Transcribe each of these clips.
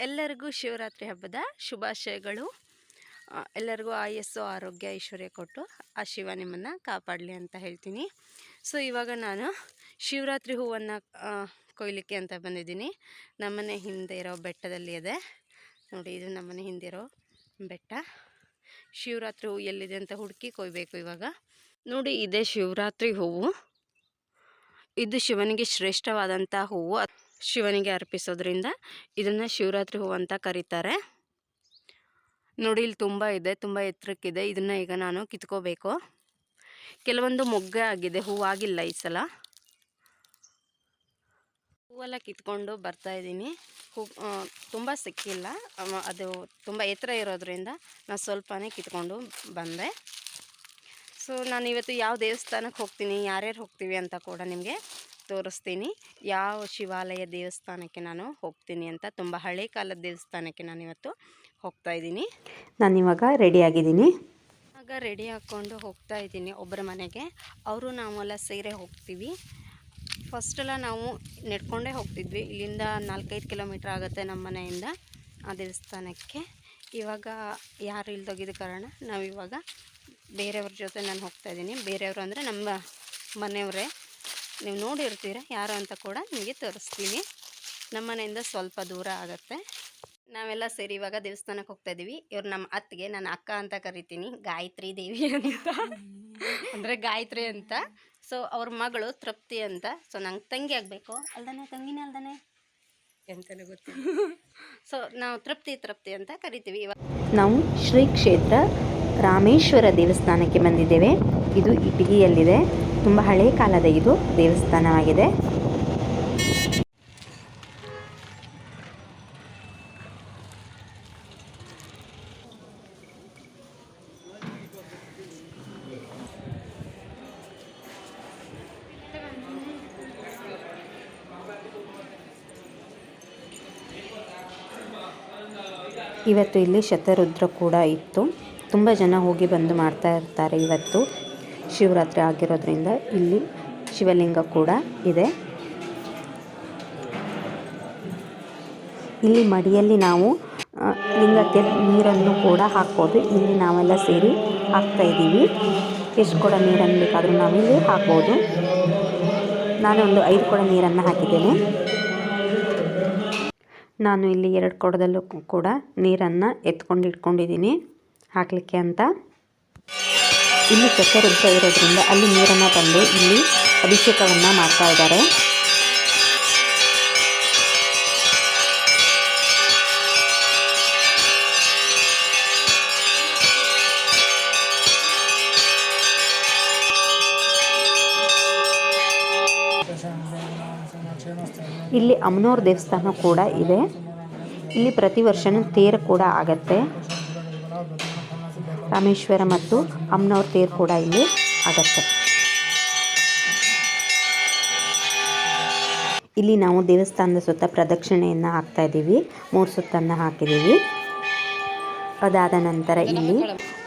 ಎಲ್ಲರಿಗೂ ಶಿವರಾತ್ರಿ ಹಬ್ಬದ ಶುಭಾಶಯಗಳು. ಎಲ್ಲರಿಗೂ ಆಯಸ್ಸು, ಆರೋಗ್ಯ, ಐಶ್ವರ್ಯ ಕೊಟ್ಟು ಆ ಶಿವ ನಿಮ್ಮನ್ನು ಕಾಪಾಡಲಿ ಅಂತ ಹೇಳ್ತೀನಿ. ಸೊ ಇವಾಗ ನಾನು ಶಿವರಾತ್ರಿ ಹೂವನ್ನು ಕೊಯ್ಲಿಕ್ಕೆ ಅಂತ ಬಂದಿದ್ದೀನಿ. ನಮ್ಮನೆ ಹಿಂದೆ ಇರೋ ಬೆಟ್ಟದಲ್ಲಿ ಇದೆ. ನೋಡಿ, ಇದು ನಮ್ಮನೆ ಹಿಂದೆ ಇರೋ ಬೆಟ್ಟ. ಶಿವರಾತ್ರಿ ಹೂವು ಎಲ್ಲಿದೆ ಅಂತ ಹುಡುಕಿ ಕೊಯ್ಬೇಕು ಇವಾಗ. ನೋಡಿ, ಇದೆ ಶಿವರಾತ್ರಿ ಹೂವು. ಇದು ಶಿವನಿಗೆ ಶ್ರೇಷ್ಠವಾದಂಥ ಹೂವು. ಶಿವನಿಗೆ ಅರ್ಪಿಸೋದ್ರಿಂದ ಇದನ್ನು ಶಿವರಾತ್ರಿ ಹೂವು ಅಂತ ಕರೀತಾರೆ. ನೋಡಿ, ಇಲ್ಲಿ ತುಂಬ ಇದೆ, ತುಂಬ ಎತ್ತರಕ್ಕಿದೆ. ಇದನ್ನು ಈಗ ನಾನು ಕಿತ್ಕೋಬೇಕು. ಕೆಲವೊಂದು ಮೊಗ್ಗೆ ಆಗಿದೆ ಹೂವಾಗಿಲ್ಲ ಈ ಸಲ. ಹೂವೆಲ್ಲ ಕಿತ್ಕೊಂಡು ಬರ್ತಾ ಇದ್ದೀನಿ. ಹೂ ತುಂಬ ಸಿಕ್ಕಿಲ್ಲ. ಅದು ತುಂಬ ಎತ್ತರ ಇರೋದ್ರಿಂದ ನಾನು ಸ್ವಲ್ಪನೇ ಕಿತ್ಕೊಂಡು ಬಂದೆ. ಸೊ ನಾನು ಇವತ್ತು ಯಾವ ದೇವಸ್ಥಾನಕ್ಕೆ ಹೋಗ್ತೀನಿ, ಯಾರ್ಯಾರು ಹೋಗ್ತೀವಿ ಅಂತ ಕೂಡ ನಿಮಗೆ ತೋರಿಸ್ತೀನಿ. ಯಾವ ಶಿವಾಲಯ ದೇವಸ್ಥಾನಕ್ಕೆ ನಾನು ಹೋಗ್ತೀನಿ ಅಂತ ತುಂಬ ಹಳೆ ಕಾಲದ ದೇವಸ್ಥಾನಕ್ಕೆ ನಾನು ಇವತ್ತು ಹೋಗ್ತಾ ಇದ್ದೀನಿ. ನಾನಿವಾಗ ರೆಡಿ ಆಗಿದ್ದೀನಿ. ಆಗ ರೆಡಿ ಹಾಕ್ಕೊಂಡು ಹೋಗ್ತಾ ಇದ್ದೀನಿ ಒಬ್ಬರ ಮನೆಗೆ. ಅವರು ನಾವೆಲ್ಲ ಸೇರೆ ಹೋಗ್ತೀವಿ. ಫಸ್ಟೆಲ್ಲ ನಾವು ನೆಡ್ಕೊಂಡೇ ಹೋಗ್ತಿದ್ವಿ. ಇಲ್ಲಿಂದ ನಾಲ್ಕೈದು ಕಿಲೋಮೀಟ್ರ್ ಆಗುತ್ತೆ ನಮ್ಮ ಮನೆಯಿಂದ ಆ ದೇವಸ್ಥಾನಕ್ಕೆ. ಇವಾಗ ಯಾರು ಇಲ್ದೋಗಿದ್ದ ಕಾರಣ ನಾವಿವಾಗ ಬೇರೆಯವ್ರ ಜೊತೆ ನಾನು ಹೋಗ್ತಾ ಇದ್ದೀನಿ. ಬೇರೆಯವರು ಅಂದರೆ ನಮ್ಮ ಮನೆಯವರೇ. ನೀವು ನೋಡಿರ್ತೀರ ಯಾರು ಅಂತ ಕೂಡ ನಿಮಗೆ ತೋರಿಸ್ತೀನಿ. ನಮ್ಮನೆಯಿಂದ ಸ್ವಲ್ಪ ದೂರ ಆಗುತ್ತೆ. ನಾವೆಲ್ಲ ಸೇರಿ ಇವಾಗ ದೇವಸ್ಥಾನಕ್ಕೆ ಹೋಗ್ತಾ ಇದ್ದೀವಿ. ಇವ್ರು ನಮ್ಮ ಅತ್ತಿಗೆ, ನನ್ನ ಅಕ್ಕ ಅಂತ ಕರಿತೀನಿ. ಗಾಯತ್ರಿ ದೇವಿ ಅಂತ. ಅಂದರೆ ಗಾಯತ್ರಿ ಅಂತ. ಸೊ ಅವ್ರ ಮಗಳು ತೃಪ್ತಿ ಅಂತ. ಸೊ ನಂಗೆ ತಂಗಿ ಆಗಬೇಕು. ಅಲ್ದಾನೆ, ತಂಗಿನೇ ಅಲ್ದಾನೆ? ಎಂತಲೇ ಗೊತ್ತು ಸೊ ನಾವು ತೃಪ್ತಿ ತೃಪ್ತಿ ಅಂತ ಕರಿತೀವಿ ಇವಾಗ. ನಾವು ಶ್ರೀ ಕ್ಷೇತ್ರ ರಾಮೇಶ್ವರ ದೇವಸ್ಥಾನಕ್ಕೆ ಬಂದಿದ್ದೇವೆ. ಇದು ಇಟಗಿಯಲ್ಲಿದೆ. ತುಂಬ ಹಳೆ ಕಾಲದ ಇದು ದೇವಸ್ಥಾನವಾಗಿದೆ. ಇವತ್ತು ಇಲ್ಲಿ ಶತರುದ್ರ ಕೂಡ ಇತ್ತು. ತುಂಬ ಜನ ಹೋಗಿ ಬಂದು ಮಾಡ್ತಾ ಇರ್ತಾರೆ ಇವತ್ತು. ಶಿವರಾತ್ರಿ ಆಗಿರೋದ್ರಿಂದ ಇಲ್ಲಿ ಶಿವಲಿಂಗ ಕೂಡ ಇದೆ. ಇಲ್ಲಿ ಮಡಿಯಲ್ಲಿ ನಾವು ಲಿಂಗಕ್ಕೆ ನೀರನ್ನು ಕೂಡ ಹಾಕ್ಬೋದು. ಇಲ್ಲಿ ನಾವೆಲ್ಲ ಸೇರಿ ಹಾಕ್ತಾ ಇದ್ದೀವಿ. ಎಷ್ಟು ಕೊಡ ನೀರನ್ನು ಬೇಕಾದರೂ ನಾವಿಲ್ಲಿ ಹಾಕ್ಬೋದು. ನಾನು ಒಂದು ಐದು ಕೊಡ ನೀರನ್ನು ಹಾಕಿದ್ದೇನೆ. ನಾನು ಇಲ್ಲಿ ಎರಡು ಕೊಡದಲ್ಲೂ ಕೂಡ ನೀರನ್ನು ಎತ್ಕೊಂಡು ಇಟ್ಕೊಂಡಿದ್ದೀನಿ. ಹಾಕಲಿಕ್ಕೆ ಅಂತ. ಇಲ್ಲಿ ಚಕ್ರರುದ್ರ ಇರೋದ್ರಿಂದ ಅಲ್ಲಿ ನೀರನ್ನು ತಂದು ಇಲ್ಲಿ ಅಭಿಷೇಕವನ್ನು ಮಾಡ್ತಾ ಇದ್ದಾರೆ. ಇಲ್ಲಿ ಅಮ್ಮನವ್ರ ದೇವಸ್ಥಾನ ಕೂಡ ಇದೆ. ಇಲ್ಲಿ ಪ್ರತಿ ವರ್ಷನೂ ತೇರು ಕೂಡ ಆಗತ್ತೆ. ರಾಮೇಶ್ವರ ಮತ್ತು ಅಮ್ಮನವ್ರ ತೇರು ಕೂಡ ಇಲ್ಲಿ ಆಗತ್ತೆ. ಇಲ್ಲಿ ನಾವು ದೇವಸ್ಥಾನದ ಸುತ್ತ ಪ್ರದಕ್ಷಿಣೆಯನ್ನು ಹಾಕ್ತಾ ಇದ್ದೀವಿ. ಮೂರು ಸುತ್ತನ್ನು ಹಾಕಿದ್ದೀವಿ. ಅದಾದ ನಂತರ ಇಲ್ಲಿ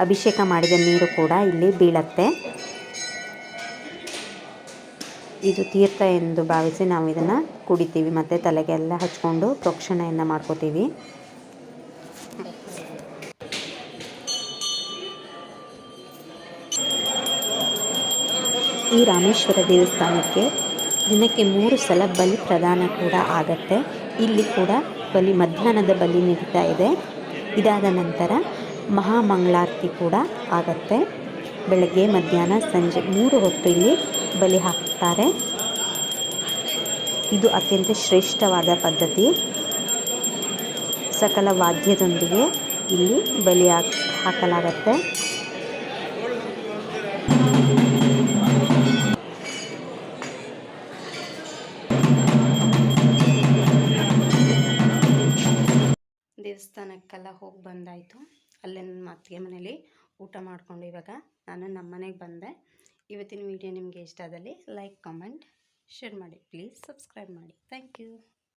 ಅಭಿಷೇಕ ಮಾಡಿದ ನೀರು ಕೂಡ ಇಲ್ಲಿ ಬೀಳತ್ತೆ. ಇದು ತೀರ್ಥ ಎಂದು ಭಾವಿಸಿ ನಾವು ಇದನ್ನು ಕುಡಿತೀವಿ. ಮತ್ತು ತಲೆಗೆಲ್ಲ ಹಚ್ಕೊಂಡು ಪ್ರೋಕ್ಷಣೆಯನ್ನು ಮಾಡ್ಕೋತೀವಿ. ಈ ರಾಮೇಶ್ವರ ದೇವಸ್ಥಾನಕ್ಕೆ ದಿನಕ್ಕೆ ಮೂರು ಸಲ ಬಲಿ ಪ್ರದಾನ ಕೂಡ ಆಗತ್ತೆ. ಇಲ್ಲಿ ಕೂಡ ಬಲಿ ಮಧ್ಯಾಹ್ನದ ಬಲಿ ನಡೀತಾ ಇದೆ. ಇದಾದ ನಂತರ ಮಹಾಮಂಗಳಾರತಿ ಕೂಡ ಆಗತ್ತೆ. ಬೆಳಗ್ಗೆ ಮಧ್ಯಾಹ್ನ ಸಂಜೆ ಮೂರು ಹೊತ್ತು ಇಲ್ಲಿ ಬಲಿ ಹಾಕ್ತಾರೆ. ಇದು ಅತ್ಯಂತ ಶ್ರೇಷ್ಠವಾದ ಪದ್ಧತಿ. ಸಕಲ ವಾದ್ಯದೊಂದಿಗೆ ಇಲ್ಲಿ ಬಲಿ ಹಾಕ್, ಹಾಕಲಾಗತ್ತೆ. ದೇವಸ್ಥಾನಕ್ಕೆಲ್ಲ ಹೋಗಿ ಬಂದಾಯಿತು. ಅಲ್ಲೇ ನನ್ನ ಅತ್ತಿಗೆ ಮನೇಲಿ ಊಟ ಮಾಡಿಕೊಂಡು ಇವಾಗ ನಾನು ನಮ್ಮ ಮನೆಗೆ ಬಂದೆ. ಇವತ್ತಿನ ವಿಡಿಯೋ ನಿಮಗೆ ಇಷ್ಟ ಆದಲ್ಲಿ ಲೈಕ್, ಕಮೆಂಟ್, ಶೇರ್ ಮಾಡಿ. ಪ್ಲೀಸ್ ಸಬ್ಸ್ಕ್ರೈಬ್ ಮಾಡಿ. Thank you.